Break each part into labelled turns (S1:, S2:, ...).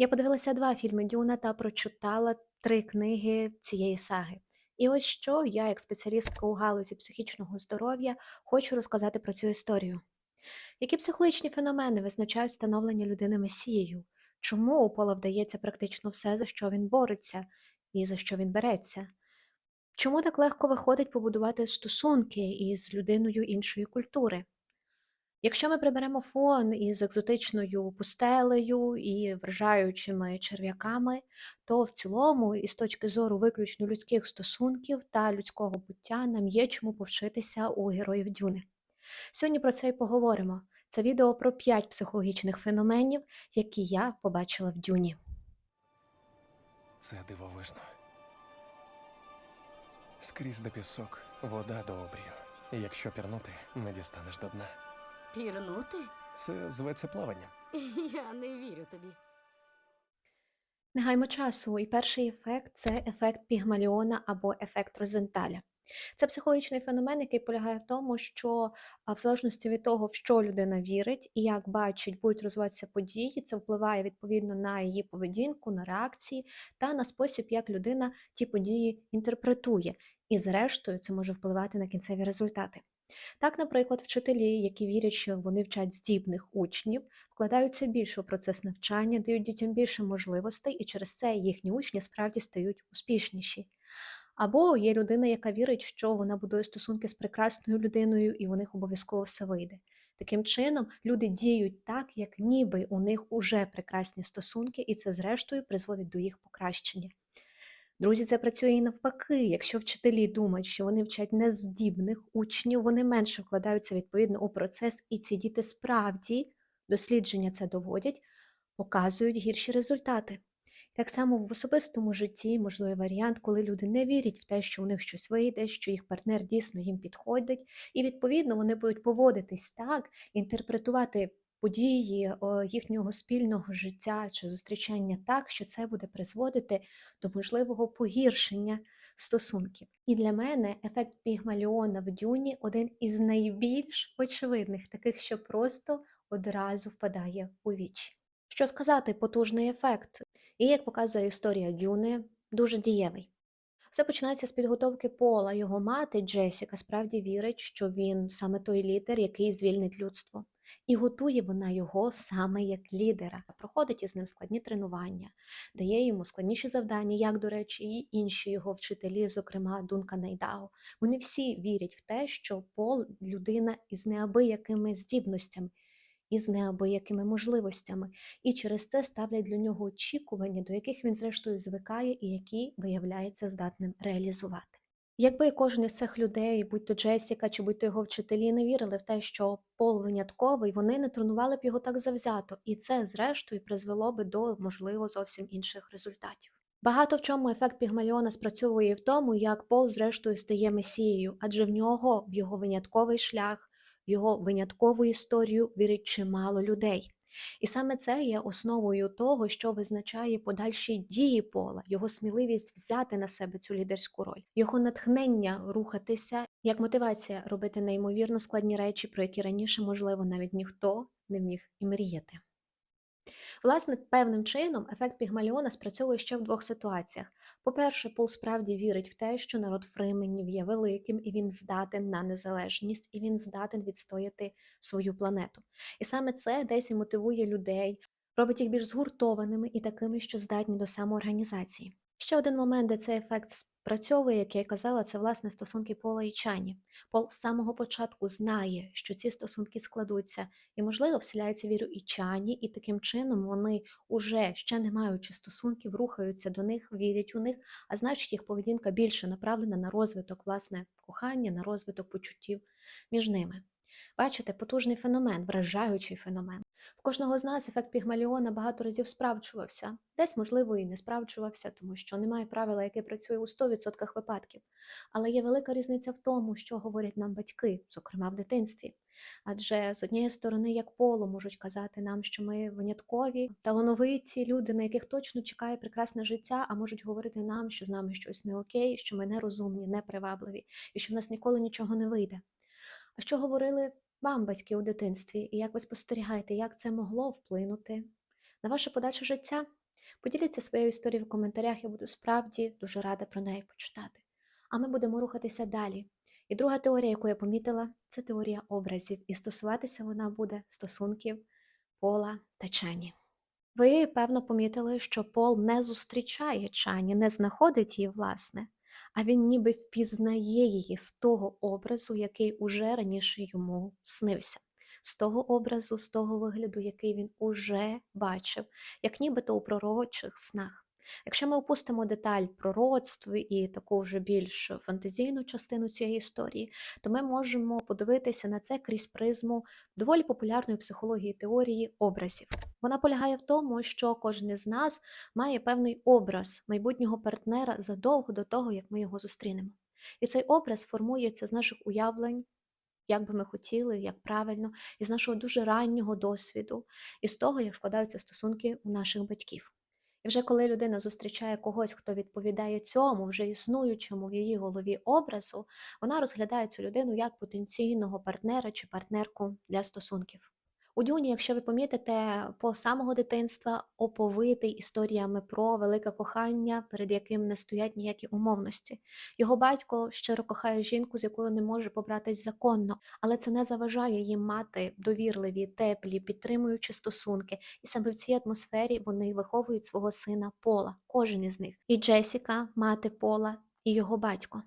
S1: Я подивилася 2 фільми "Дюна" та прочитала 3 книги цієї саги. І ось що я, як спеціалістка у галузі психічного здоров'я, хочу розказати про цю історію. Які психологічні феномени визначають становлення людини месією? Чому у Пола вдається практично все, за що він бореться і за що він береться? Чому так легко виходить побудувати стосунки із людиною іншої культури? Якщо ми приберемо фон із екзотичною пустелею і вражаючими черв'яками, то в цілому, і з точки зору виключно людських стосунків та людського буття, нам є чому повчитися у героїв Дюни. Сьогодні про це і поговоримо. Це відео про 5 психологічних феноменів, які я побачила в Дюні.
S2: Це дивовижно. Скрізь де пісок, вода до обрію. Якщо пірнути, не дістанеш до дна.
S3: Пірнути?
S2: Це зветься плаванням.
S3: Я не вірю тобі.
S1: Не гаймо часу, і перший ефект це ефект Пігмаліона або ефект Розенталя. Це психологічний феномен, який полягає в тому, що в залежності від того, в що людина вірить і як бачить, будуть розвиватися події, це впливає відповідно на її поведінку, на реакції та на спосіб, як людина ті події інтерпретує. І, зрештою, це може впливати на кінцеві результати. Так, наприклад, вчителі, які вірять, що вони вчать здібних учнів, вкладаються більше у процес навчання, дають дітям більше можливостей, і через це їхні учні справді стають успішніші. Або є людина, яка вірить, що вона будує стосунки з прекрасною людиною, і у них обов'язково все вийде. Таким чином, люди діють так, як ніби у них уже прекрасні стосунки, і це, зрештою, призводить до їх покращення. Друзі, це працює і навпаки. Якщо вчителі думають, що вони вчать нездібних учнів, вони менше вкладаються відповідно у процес, і ці діти справді дослідження це доводять, показують гірші результати. Так само в особистому житті можливий варіант, коли люди не вірять в те, що у них щось вийде, що їх партнер дійсно їм підходить, і відповідно вони будуть поводитись так, інтерпретувати події їхнього спільного життя чи зустрічання так, що це буде призводити до можливого погіршення стосунків. І для мене ефект Пігмаліона в Дюні один із найбільш очевидних, таких, що просто одразу впадає у вічі. Що сказати, потужний ефект, і як показує історія Дюни, дуже дієвий. Все починається з підготовки Пола. Його мати Джесіка справді вірить, що він саме той лідер, який звільнить людство. І готує вона його саме як лідера, проходить із ним складні тренування, дає йому складніші завдання, як, до речі, і інші його вчителі, зокрема Дунка Найдао. Вони всі вірять в те, що Пол людина із неабиякими здібностями, із неабиякими можливостями, і через це ставлять для нього очікування, до яких він, зрештою, звикає і які виявляється здатним реалізувати. Якби кожен із цих людей, будь то Джесіка чи будь то його вчителі, не вірили в те, що Пол винятковий, вони не тренували б його так завзято, і це, зрештою, призвело би до, можливо, зовсім інших результатів. Багато в чому ефект Пігмаліона спрацьовує в тому, як Пол, зрештою, стає месією, адже в нього, в його винятковий шлях, в його виняткову історію вірить чимало людей. І саме це є основою того, що визначає подальші дії Пола, його сміливість взяти на себе цю лідерську роль, його натхнення рухатися, як мотивація робити неймовірно складні речі, про які раніше, можливо, навіть ніхто не міг і мріяти. Власне, певним чином ефект Пігмаліона спрацьовує ще в двох ситуаціях. По-перше, Пол справді вірить в те, що народ Фрименів є великим, і він здатен на незалежність, і він здатен відстояти свою планету. І саме це десь і мотивує людей, робить їх більш згуртованими і такими, що здатні до самоорганізації. Ще один момент, де цей ефект спрацьовує, як я й казала, це власне стосунки Пола і Чані. Пол з самого початку знає, що ці стосунки складуться, і, можливо, вселяється віру і Чані, і таким чином вони уже ще не маючи стосунків, рухаються до них, вірять у них, а значить, їх поведінка більше направлена на розвиток власне кохання, на розвиток почуттів між ними. Бачите, потужний феномен, вражаючий феномен. В кожного з нас ефект Пігмаліона багато разів справджувався, десь, можливо, і не справджувався, тому що немає правила, яке працює у 100% випадків. Але є велика різниця в тому, що говорять нам батьки, зокрема в дитинстві. Адже з однієї сторони, як поло, можуть казати нам, що ми виняткові, талановиті люди, на яких точно чекає прекрасне життя, а можуть говорити нам, що з нами щось не окей, що ми нерозумні, непривабливі, і що в нас ніколи нічого не вийде. А що говорили вам, батьки, у дитинстві, і як ви спостерігаєте, як це могло вплинути на ваше подальше життя? Поділіться своєю історією в коментарях, я буду справді дуже рада про неї почитати. А ми будемо рухатися далі. І друга теорія, яку я помітила, це теорія образів, і стосуватися вона буде стосунків Пола та Чані. Ви, певно, помітили, що Пол не зустрічає Чані, не знаходить її, власне, а він ніби впізнає її з того образу, який уже раніше йому снився, з того образу, з того вигляду, який він уже бачив, як нібито у пророчих снах. Якщо ми опустимо деталь пророцтв і таку вже більш фантазійну частину цієї історії, то ми можемо подивитися на це крізь призму доволі популярної психології теорії образів. Вона полягає в тому, що кожен із нас має певний образ майбутнього партнера задовго до того, як ми його зустрінемо. І цей образ формується з наших уявлень, як би ми хотіли, як правильно, із нашого дуже раннього досвіду, і з того, як складаються стосунки у наших батьків. Вже коли людина зустрічає когось, хто відповідає цьому, вже існуючому в її голові образу, вона розглядає цю людину як потенційного партнера чи партнерку для стосунків. У Дюні, якщо ви помітите, по самого дитинства оповитий історіями про велике кохання, перед яким не стоять ніякі умовності. Його батько щиро кохає жінку, з якою не може побратись законно, але це не заважає їм мати довірливі, теплі, підтримуючі стосунки. І саме в цій атмосфері вони виховують свого сина Пола, кожен із них. І Джесіка, мати Пола, і його батько.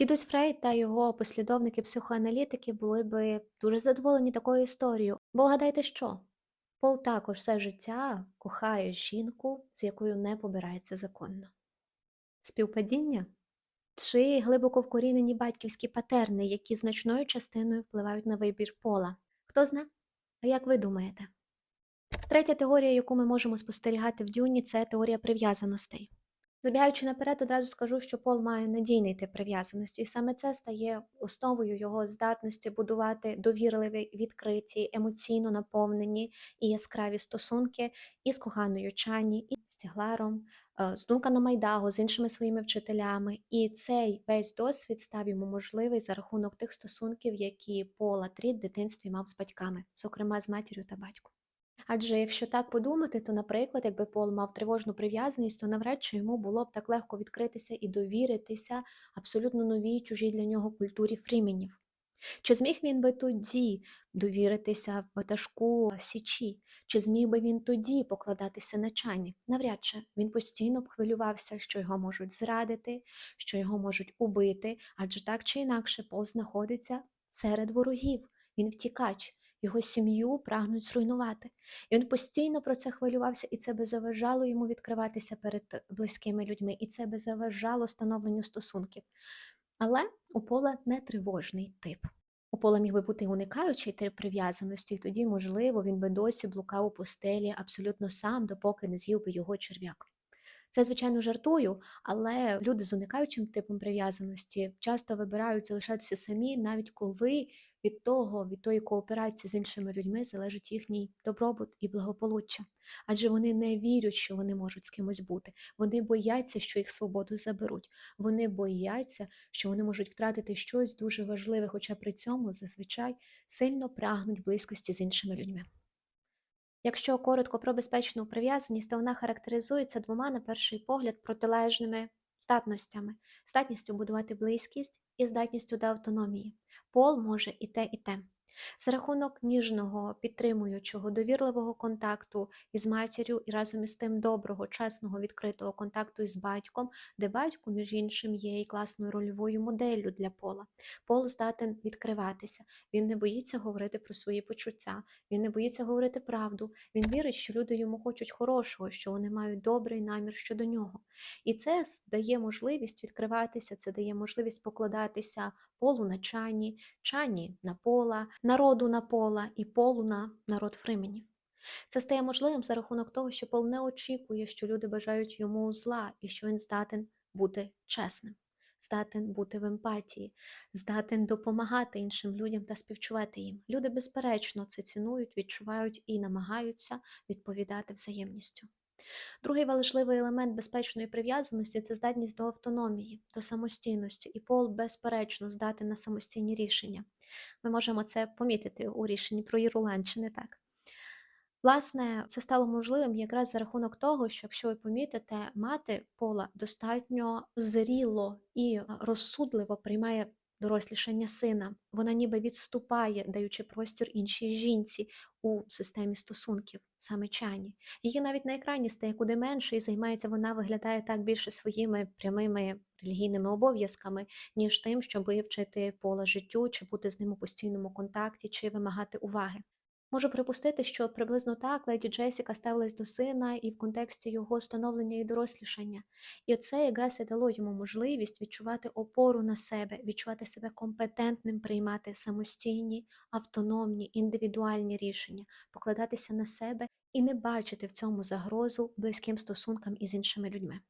S1: Дідусь Фрейд та його послідовники психоаналітики були би дуже задоволені такою історією. Бо гадайте що? Пол також все життя кохає жінку, з якою не побирається законно. Співпадіння? Чи глибоко вкорінені батьківські патерни, які значною частиною впливають на вибір пола? Хто зна? А як ви думаєте? Третя теорія, яку ми можемо спостерігати в Дюні, це теорія прив'язаностей. Забігаючи наперед, одразу скажу, що Пол має надійний тип прив'язаності, і саме це стає основою його здатності будувати довірливі, відкриті, емоційно наповнені і яскраві стосунки із коханою Чані, і з Тігларом, е, з Дунканом Майдаго, з іншими своїми вчителями. І цей весь досвід став йому можливий за рахунок тих стосунків, які Пола Трід в дитинстві мав з батьками, зокрема з матір'ю та батьком. Адже якщо так подумати, то, наприклад, якби Пол мав тривожну прив'язаність, то навряд чи йому було б так легко відкритися і довіритися абсолютно новій чужій для нього культурі фріменів. Чи зміг він би тоді довіритися ватажку Січі? Чи зміг би він тоді покладатися на чані? Навряд чи він постійно б хвилювався, що його можуть зрадити, що його можуть убити, адже так чи інакше Пол знаходиться серед ворогів, він втікач. Його сім'ю прагнуть зруйнувати. І він постійно про це хвилювався, і це би заважало йому відкриватися перед близькими людьми, і це би заважало становленню стосунків. Але у Пола не тривожний тип. У Пола міг би бути уникаючий тип прив'язаності, і тоді, можливо, він би досі блукав у постелі абсолютно сам, допоки не з'їв би його черв'як. Це, звичайно, жартую, але люди з уникаючим типом прив'язаності часто вибирають залишатися самі, навіть коли від того, від тої кооперації з іншими людьми залежить їхній добробут і благополуччя. Адже вони не вірять, що вони можуть з кимось бути. Вони бояться, що їх свободу заберуть. Вони бояться, що вони можуть втратити щось дуже важливе, хоча при цьому зазвичай сильно прагнуть близькості з іншими людьми. Якщо коротко про безпечну прив'язаність, то вона характеризується двома, на перший погляд, протилежними здатностями: здатністю будувати близькість і здатністю до автономії. Пол може і те, і те. За рахунок ніжного, підтримуючого, довірливого контакту із матір'ю і разом із тим доброго, чесного, відкритого контакту із батьком, де батько, між іншим, є і класною рольовою моделлю для пола. Пол здатен відкриватися. Він не боїться говорити про свої почуття, він не боїться говорити правду. Він вірить, що люди йому хочуть хорошого, що вони мають добрий намір щодо нього. І це дає можливість відкриватися, це дає можливість покладатися полу на чані, чані на пола, народу на пола і полу на народ фрименів. Це стає можливим за рахунок того, що Пол не очікує, що люди бажають йому зла і що він здатен бути чесним, здатен бути в емпатії, здатен допомагати іншим людям та співчувати їм. Люди, безперечно, це цінують, відчувають і намагаються відповідати взаємністю. Другий важливий елемент безпечної прив'язаності це здатність до автономії, до самостійності, і Пол, безперечно, здатен на самостійні рішення. Ми можемо це помітити у рішенні про Єрулан, чи не так? Власне, це стало можливим якраз за рахунок того, що якщо ви помітите, мати Пола достатньо зріло і розсудливо приймає дорослішання сина. Вона ніби відступає, даючи простір іншій жінці у системі стосунків, саме Чані. Її навіть на екрані стає куди менше, і займається вона виглядає так більше своїми прямими релігійними обов'язками, ніж тим, щоб вивчити поле життю, чи бути з ним у постійному контакті, чи вимагати уваги. Можу припустити, що приблизно так леді Джесіка ставилась до сина і в контексті його становлення і дорослішання. І це якраз і дало йому можливість відчувати опору на себе, відчувати себе компетентним приймати самостійні, автономні, індивідуальні рішення, покладатися на себе і не бачити в цьому загрозу близьким стосункам із іншими людьми.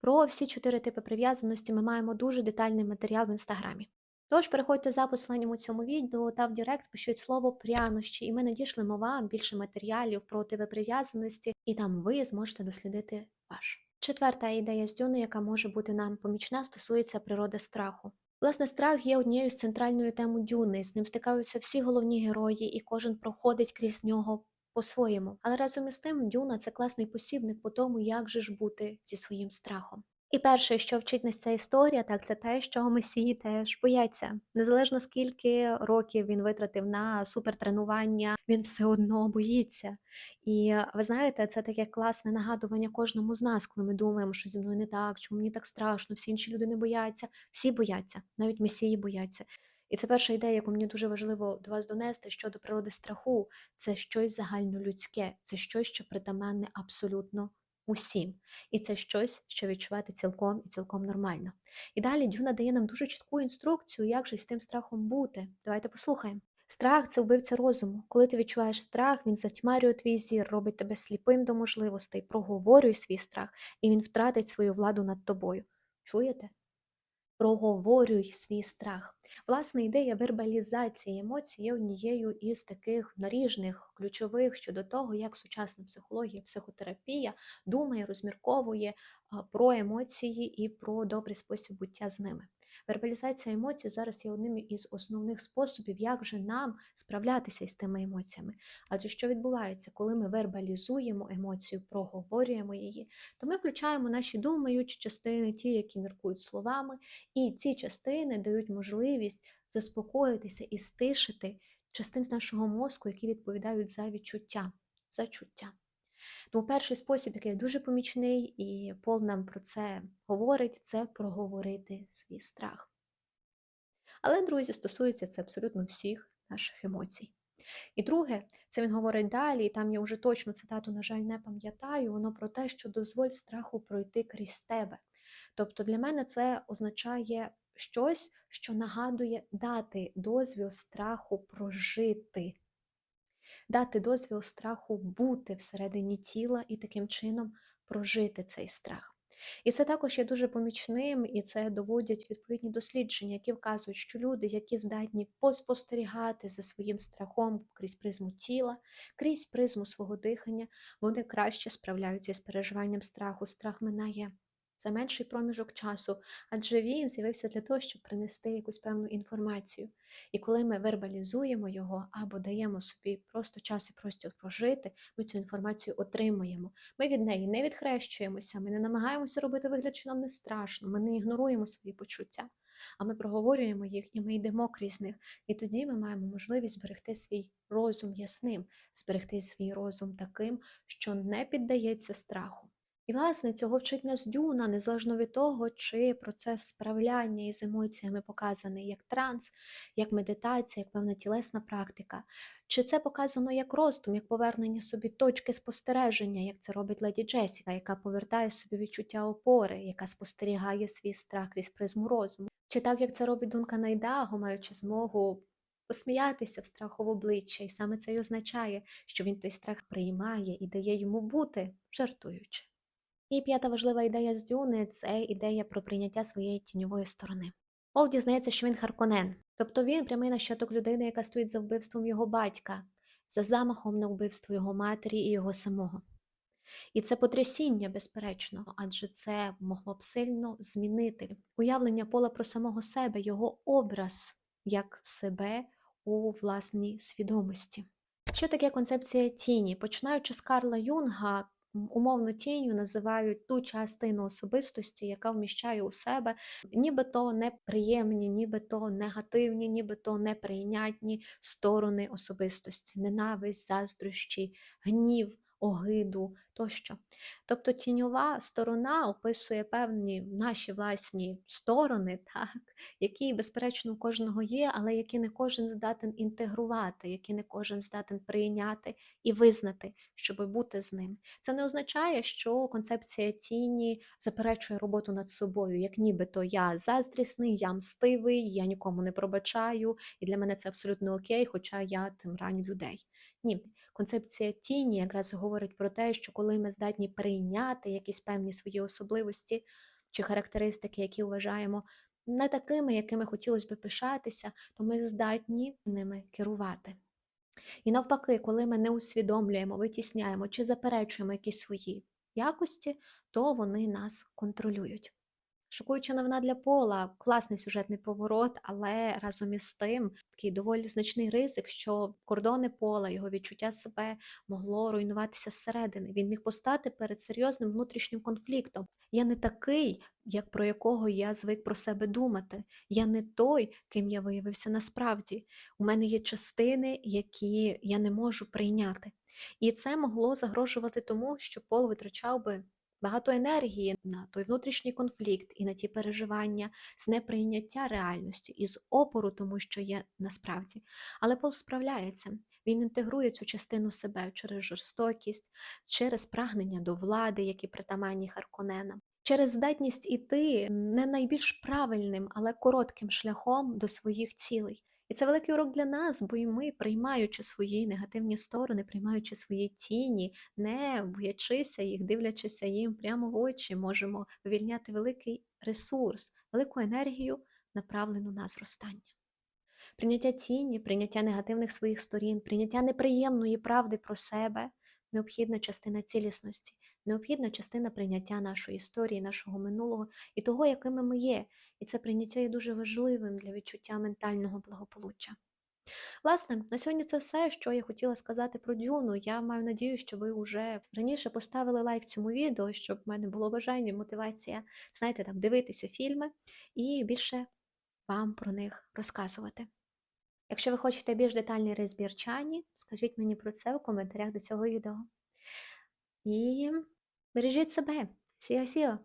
S1: Про всі чотири типи прив'язаності ми маємо дуже детальний матеріал в інстаграмі. Тож переходьте за посиланням у цьому відео та в Директ пишіть слово прянощі, і ми надішлемо вам більше матеріалів про типи прив'язаності, і там ви зможете дослідити ваш. Четверта ідея з Дюни, яка може бути нам помічна, стосується природи страху. Власне, страх є однією з центральною тем Дюни. З ним стикаються всі головні герої, і кожен проходить крізь нього по-своєму. Але разом із тим, Дюна це класний посібник по тому, як же ж бути зі своїм страхом. І перше, що вчить нас ця історія, так це те, що Месії теж бояться. Незалежно скільки років він витратив на супертренування, він все одно боїться. І ви знаєте, це таке класне нагадування кожному з нас, коли ми думаємо, що зі мною не так, чому мені так страшно, всі інші люди не бояться, всі бояться, навіть месії бояться. І це перша ідея, яку мені дуже важливо до вас донести щодо природи страху. Це щось загальнолюдське, це щось, що притаманне абсолютно усім. І це щось, що відчувати цілком і цілком нормально. І далі Дюна дає нам дуже чітку інструкцію, як же з тим страхом бути. Давайте послухаємо. Страх це вбивця розуму. Коли ти відчуваєш страх, він затьмарює твій зір, робить тебе сліпим до можливостей, проговорюй свій страх, і він втратить свою владу над тобою. Чуєте? Проговорюй свій страх. Власне, ідея вербалізації емоцій є однією із таких наріжних, ключових щодо того, як сучасна психологія, психотерапія думає, розмірковує про емоції і про добрий спосіб буття з ними. Вербалізація емоцій зараз є одним із основних способів, як же нам справлятися із тими емоціями. Адже що відбувається, коли ми вербалізуємо емоцію, проговорюємо її, то ми включаємо наші думаючі частини, ті, які міркують словами, і ці частини дають можливість заспокоїтися і стишити частини нашого мозку, які відповідають за відчуття, за чуття. Тому перший спосіб, який дуже помічний, і Пол нам про це говорить, це проговорити свій страх. Але, друзі, стосується це абсолютно всіх наших емоцій. І друге, це він говорить далі, і там я вже точно цитату, на жаль, не пам'ятаю, воно про те, що дозволь страху пройти крізь тебе. Тобто для мене це означає щось, що нагадує дати дозвіл страху прожити, дати дозвіл страху бути всередині тіла і таким чином прожити цей страх. І це також є дуже помічним, і це доводять відповідні дослідження, які вказують, що люди, які здатні поспостерігати за своїм страхом крізь призму тіла, крізь призму свого дихання, вони краще справляються з переживанням страху. Страх минає за менший проміжок часу, адже він з'явився для того, щоб принести якусь певну інформацію. І коли ми вербалізуємо його або даємо собі просто час і простір прожити, ми цю інформацію отримуємо. Ми від неї не відхрещуємося, ми не намагаємося робити вигляд, що нам не страшно, ми не ігноруємо свої почуття, а ми проговорюємо їх і ми йдемо крізь них. І тоді ми маємо можливість зберегти свій розум ясним, зберегти свій розум таким, що не піддається страху. Власне, цього вчить нас Дюна, незалежно від того, чи процес справляння із емоціями показаний як транс, як медитація, як певна тілесна практика, чи це показано як роздум, як повернення собі точки спостереження, як це робить леді Джесіка, яка повертає собі відчуття опори, яка спостерігає свій страх крізь призму розуму, чи так, як це робить Дунка Найдаго, маючи змогу посміятися в страху в обличчя, і саме це й означає, що він той страх приймає і дає йому бути, жартуючи. І п'ята важлива ідея з Дюни це ідея про прийняття своєї тіньової сторони. Пол дізнається, що він Харконен, тобто він прямий нащадок людини, яка стоїть за вбивством його батька, за замахом на вбивство його матері і його самого. І це потрясіння, безперечно, адже це могло б сильно змінити уявлення пола про самого себе, його образ як себе у власній свідомості. Що таке концепція тіні? Починаючи з Карла Юнга, умовно тінню називають ту частину особистості, яка вміщає у себе нібито неприємні, нібито негативні, нібито неприйнятні сторони особистості, ненависть, заздрощі, гнів, огиду тощо. Тобто тіньова сторона описує певні наші власні сторони, так, які, безперечно, у кожного є, але які не кожен здатен інтегрувати, які не кожен здатен прийняти і визнати, щоб бути з ним. Це не означає, що концепція тіні заперечує роботу над собою, як нібито я заздрісний, я мстивий, я нікому не пробачаю, і для мене це абсолютно окей, хоча я тим раню людей. Ні, концепція тіні якраз говорить про те, що коли ми здатні прийняти якісь певні свої особливості чи характеристики, які вважаємо не такими, якими хотілося би пишатися, то ми здатні ними керувати. І навпаки, коли ми не усвідомлюємо, витісняємо чи заперечуємо якісь свої якості, то вони нас контролюють. Шокуюча новина для пола, класний сюжетний поворот, але разом із тим такий доволі значний ризик, що кордони пола, його відчуття себе могло руйнуватися зсередини. Він міг постати перед серйозним внутрішнім конфліктом. Я не такий, як про якого я звик про себе думати. Я не той, ким я виявився насправді. У мене є частини, які я не можу прийняти. І це могло загрожувати тому, що пол витрачав би багато енергії на той внутрішній конфлікт і на ті переживання з неприйняття реальності і з опору, тому що є насправді. Але Пол справляється. Він інтегрує цю частину себе через жорстокість, через прагнення до влади, які притаманні Харконенам, через здатність іти не найбільш правильним, але коротким шляхом до своїх цілей. І це великий урок для нас, бо і ми, приймаючи свої негативні сторони, приймаючи свої тіні, не боячися їх, дивлячися їм прямо в очі, можемо вивільняти великий ресурс, велику енергію, направлену на зростання. Прийняття тіні, прийняття негативних своїх сторін, прийняття неприємної правди про себе необхідна частина цілісності, необхідна частина прийняття нашої історії, нашого минулого і того, якими ми є. І це прийняття є дуже важливим для відчуття ментального благополуччя. Власне, на сьогодні це все, що я хотіла сказати про Дюну. Я маю надію, що ви вже раніше поставили лайк цьому відео, щоб в мене було бажання, мотивація, знаєте, так, дивитися фільми і більше вам про них розказувати. Якщо ви хочете більш детальний розбір чані, скажіть мені про це у коментарях до цього відео. І бережіть себе. Сіо-сіо!